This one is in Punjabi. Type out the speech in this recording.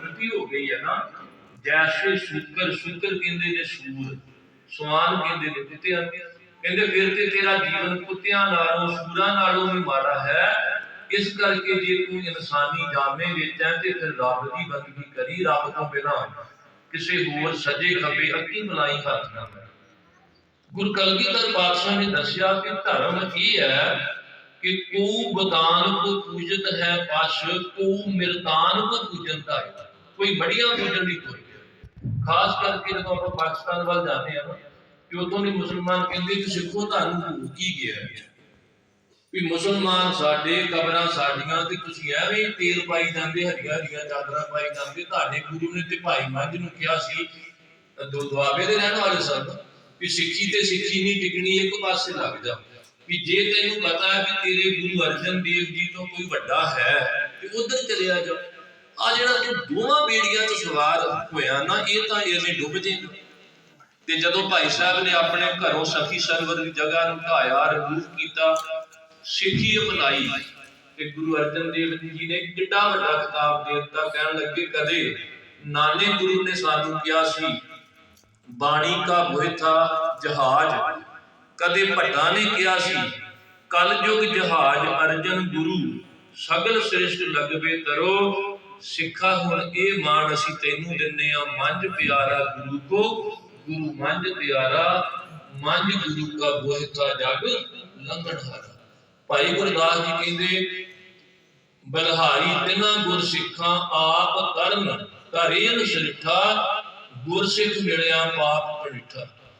ਗਲਤੀ ਹੋ ਗਈ ਹੈ ਨਾ। ਜੈਸੇ ਸ਼ੁਕਰ ਸ਼ੁਕਰ ਕਹਿੰਦੇ ਨੇ ਸੂਰ, ਸਵਾਨ ਕਹਿੰਦੇ ਨੇ ਕੁੱਤਿਆਂ ਕਹਿੰਦੇ, ਫਿਰ ਤੇ ਤੇਰਾ ਜੀਵਨ ਕੁੱਤਿਆਂ ਨਾਲੋਂ, ਸੂਰਾਂ ਨਾਲੋਂ ਵੀ ਮਾੜਾ ਹੈ। ਇਸ ਕਰਕੇ ਜੇ ਤੂੰ ਇਨਸਾਨੀ ਜਾਮੇ ਵਿੱਚ ਹੈ ਤੇ ਫਿਰ ਰੱਬ ਦੀ ਬੰਦਗੀ ਕਰੀ, ਰੱਬ ਤੋਂ ਬਿਨਾਂ ਕਿਸੇ ਹੋਰ ਸੱਜੇ ਖੱਬੇ ਅੱਖੀ ਮਲਾਈ ਹੱਥ ਨਾ ਕਰ ਗੁਰੂ ਕਲਗੀਧਰ ਪਾਤਸ਼ਾਹ ਨੇ ਦੱਸਿਆ ਕਿ ਧਰਮ ਇਹ ਹੈ ਕਿ ਕੋ ਬਦਾਨ ਕੋ ਪੂਜਤ ਹੈ ਪਸ਼ ਕੋ ਮਿਰਦਾਨ ਕੋ ਪੂਜਨਤਾ ਹੈ। ਕੋਈ ਬੜੀਆਂ ਪੂਜਨ ਦੀ ਕੋਈ ਖਾਸ ਕਰਕੇ ਜਦੋਂ ਆਪਾਂ ਪਾਕਿਸਤਾਨ ਵੱਲ ਜਾਂਦੇ ਆ ਨਾ, ਕਿ ਉਥੋਂ ਦੇ ਮੁਸਲਮਾਨ ਕਹਿੰਦੇ ਕਿ ਸਿੱਖੋ ਤੁਹਾਨੂੰ ਕੀ ਗਿਆ ਵੀ ਮੁਸਲਮਾਨ ਸਾਡੇ ਕਬਰਾਂ ਸਾਡੀਆਂ ਤੇ ਤੁਸੀਂ ਐਵੇਂ ਤੇਲ ਪਾਈ ਜਾਂਦੇ ਹਰੀਆਂ ਹਰੀਆਂ ਚਾਦਰਾਂ ਪਾਈ ਜਾਂਦੇ, ਤੁਹਾਡੇ ਗੁਰੂ ਨੇ ਤੇ ਭਾਈ ਮੱਝ ਨੂੰ ਕਿਹਾ ਸੀ ਦੁਆਬੇ ਦੇ ਰਹਿਣ ਵਾਲੇ ਸਨ, ਵੀ ਸਿੱਖੀ ਤੇ ਸਿੱਖੀ ਨਹੀਂ ਟਿਕਣੀ, ਇੱਕ ਪਾਸੇ ਲੱਗ ਜਾ। ਵੀ ਜੇ ਤੈਨੂੰ ਪਤਾ ਹੈ ਵੀ ਤੇਰੇ ਗੁਰੂ ਅਰਜਨ ਦੇਵ ਜੀ ਤੋਂ ਕੋਈ ਵੱਡਾ ਹੈ, ਤੇ ਉਧਰ ਚਲਿਆ ਜਾ। ਆ ਜਿਹੜਾ ਤੂੰ ਦੋਵਾਂ ਬੇੜੀਆਂ 'ਚ ਸਵਾਰ ਹੋਇਆ ਨਾ, ਇਹ ਤਾਂ ਇਹਨੇ ਡੁੱਬ ਜਾਏਗਾ ਤੇ ਜਦੋਂ ਭਾਈ ਸਾਹਿਬ ਨੇ ਆਪਣੇ ਘਰੋਂ ਸਖੀ ਸਰਵਰ ਦੀ ਜਗ੍ਹਾ ਨੂੰ ਢਾਇਆ ਰਿਮੂਵ ਕੀਤਾ, ਸਿੱਖੀ ਅਪਣਾਈ, ਤੇ ਗੁਰੂ ਅਰਜਨ ਦੇਵ ਜੀ ਨੇ ਕਿੱਡਾ ਵੱਡਾ ਖਿਤਾਬ ਦੇ ਦਿੱਤਾ, ਕਹਿਣ ਲੱਗੇ ਕਦੇ ਨਾਨੇ ਗੁਰੂ ਨੇ ਸਾਨੂੰ ਕਿਹਾ ਸੀ, ਬਾਣੀ ਕਾ ਬੋਇਥਾ ਜਹਾਜ਼। ਕਦੇ ਭੱਟਾ ਨੇ ਕਿਹਾ ਸੀ, ਕਲਯੁਗ ਜਹਾਜ਼ ਅਰਜਨ ਗੁਰੂ, ਸਗਲ ਸ੍ਰਿਸ਼ਟ ਲਗਵੇ ਤਰੋ। ਸਿੱਖਾ, ਹੁਣ ਇਹ ਮਾਣ ਅਸੀਂ ਤੈਨੂੰ ਦਿੰਨੇ ਆ ਮੰਝ ਪਿਆਰਾ ਗੁਰੂ ਕੋ, ਗੁਰੂ ਮੰਝ ਪਿਆਰਾ, ਮੰਝ ਗੁਰੂ ਕਾ ਬੋਇਥਾ ਜਗ ਲੰਘਣ ਹਾਰਾ ਭਾਈ ਗੁਰਦਾਸ ਜੀ ਕਹਿੰਦੇ, ਬਲਹਾਰੀ ਤਿਨਾ ਗੁਰ ਸਿੱਖਾਂ ਆਪ ਕਰਨ ਧਰੇਨ ਸਿਰਠਾ ਗੁਰ ਮਿਲਿਆ ਪਾਪ ਪੜਿਠਾ